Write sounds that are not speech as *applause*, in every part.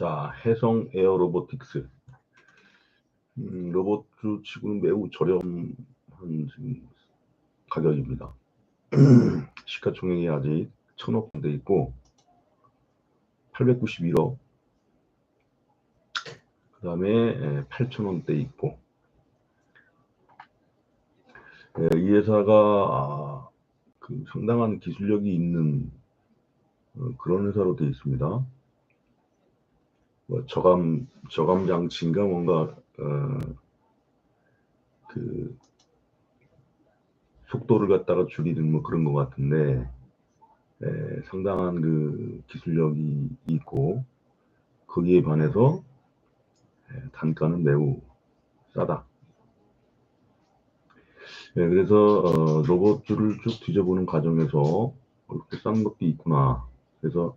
자, 해성 에어 로보틱스. 음, 로봇 치고는 매우 저렴한 가격입니다. *clears throat* 시가총액이 아직 1000억 돼 있고 891억 그 다음에 8,000원대 있고 예, 이 회사가 아, 그 상당한 기술력이 있는 어, 그런 회사로 되어 있습니다. 뭐 저감 저감 장치인가 뭔가 어, 그 속도를 갖다가 줄이는 뭐 그런 것 같은데 에, 상당한 그 기술력이 있고 거기에 반해서 에, 단가는 매우 싸다. 예, 그래서 어, 로봇들을 쭉 뒤져보는 과정에서 이렇게 싼 것도 있구나. 그래서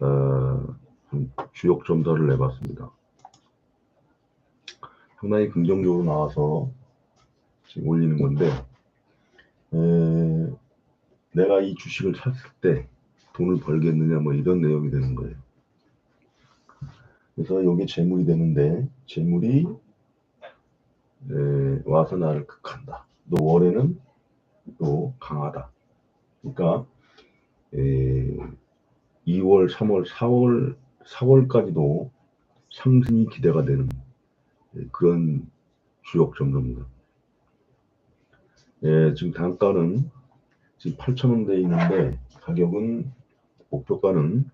어, 주역 점사를 내봤습니다. 상당히 긍정적으로 나와서 지금 올리는 건데 에, 내가 이 주식을 샀을 때 돈을 벌겠느냐 뭐 이런 내용이 되는 거예요. 그래서 여기 재물이 되는데 재물이 에, 와서 나를 극한다. 너 월에는 또 강하다. 그러니까 에, 2월, 3월, 4월, 4월까지도 상승이 기대가 되는 그런 주역 점도입니다. 예, 지금 단가는 지금 8,000원대에 있는데 가격은 목표가는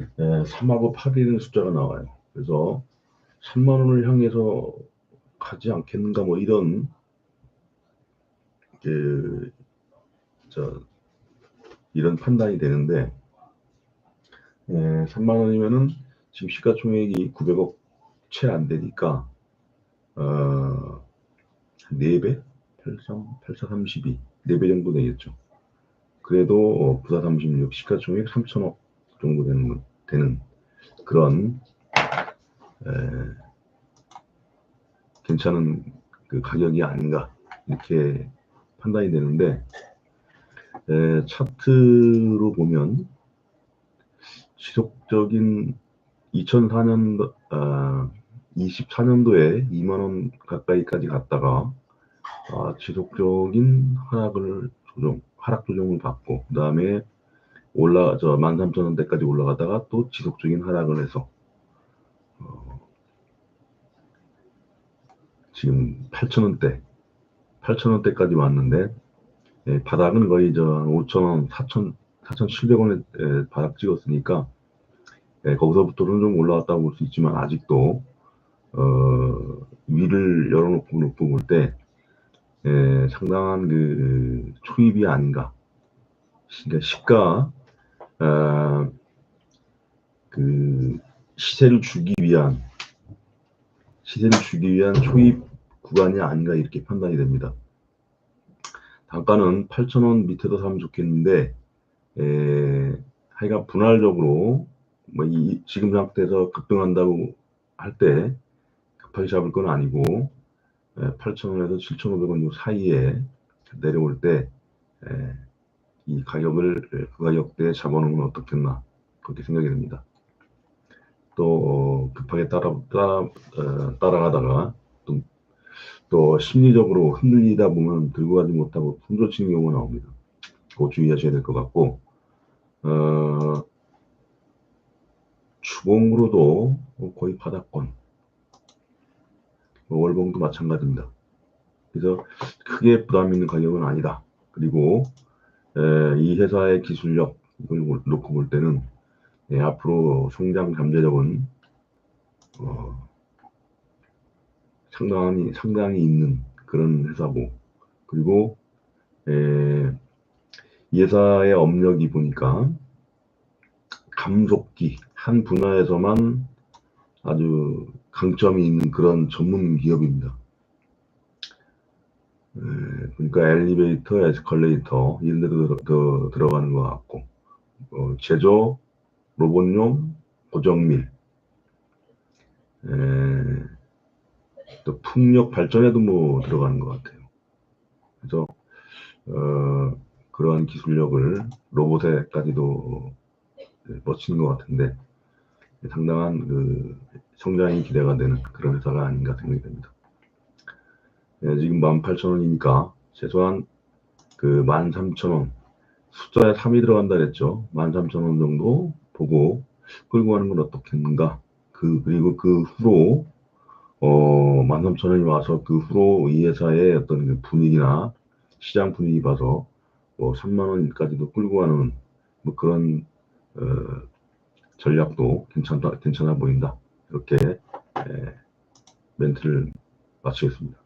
예, 3하고 8이라는 숫자가 나와요. 그래서 3만 원을 향해서 가지 않겠는가 뭐 이런 그, 저, 이런 판단이 되는데 예, 3만 원이면은 지금 시가총액이 900억 채 안 되니까 어, 4배? 83, 84, 32, 4배 정도 되겠죠. 그래도 어, 부사 36, 시가총액 3천억 정도 되는, 되는 그런 에, 괜찮은 그 가격이 아닌가 이렇게 판단이 되는데 에, 차트로 보면 지속적인 2004년 아, 24년도에 2만 원 가까이까지 갔다가 아, 지속적인 하락을 조정 하락 조정을 받고 그 다음에 올라 저 13,000원대까지 올라가다가 또 지속적인 하락을 해서 어, 지금 8,000원대 8,000원대까지 왔는데 예, 바닥은 거의 저 5,000원 4,000 4,700원에 바닥 찍었으니까 예, 거기서부터는 좀 올라왔다고 볼 수 있지만 아직도 어, 위를 열어놓고 놓고 볼때 예, 상당한 그 초입이 아닌가. 그러니까 시가 어, 그 시세를 주기 위한 시세를 주기 위한 초입 구간이 아닌가 이렇게 판단이 됩니다. 단가는 8,000원 밑에도 사면 좋겠는데 에, 하여간 분할적으로 뭐 이 지금 상태에서 급등한다고 할 때 급하게 잡을 건 아니고 8,000원에서 7,500원 사이에 내려올 때 이 가격을 그 가격대에 잡아놓으면 어떻겠나 그렇게 생각이 듭니다. 또 급하게 따라 따라 어, 따라가다가 또, 또 심리적으로 흔들리다 보면 들고 가지 못하고 품절치는 경우가 나옵니다. 그거 주의하셔야 될 것 같고 어, 주봉으로도 거의 바닥권 뭐 월봉도 마찬가지입니다. 그래서 크게 부담 있는 가격은 아니다. 그리고 에, 이 회사의 기술력 을 놓고 볼 때는 예, 앞으로 성장 잠재력은 어, 상당히 상당히 있는 그런 회사고 그리고 에, 이 회사의 업력이 보니까 감속기 한 분야에서만 아주 강점이 있는 그런 전문 기업입니다. 에, 그러니까 엘리베이터, 에스컬레이터 이런 데도 더 들어 가는 것 같고 어, 제조, 로봇용, 고정밀 에, 또 풍력 발전에도 뭐 들어가는 것 같아요. 그래서 어, 그러한 기술력을 로봇에까지도 멋진 것 같은데 상당한 그 성장이 기대가 되는 그런 회사가 아닌가 생각이 됩니다. 예, 지금 18,000원이니까 최소한 그 13,000원 숫자에 3이 들어간다 그랬죠. 13,000원 정도 보고 끌고 가는 건 어떻겠는가. 그 그리고 그 후로 어 13,000원이 와서 그 후로 이 회사의 어떤 그 분위기나 시장 분위기 봐서 뭐 3만 원까지도 끌고 가는 뭐 그런 어, 전략도 괜찮다 괜찮아 보인다 이렇게 에, 멘트를 마치겠습니다.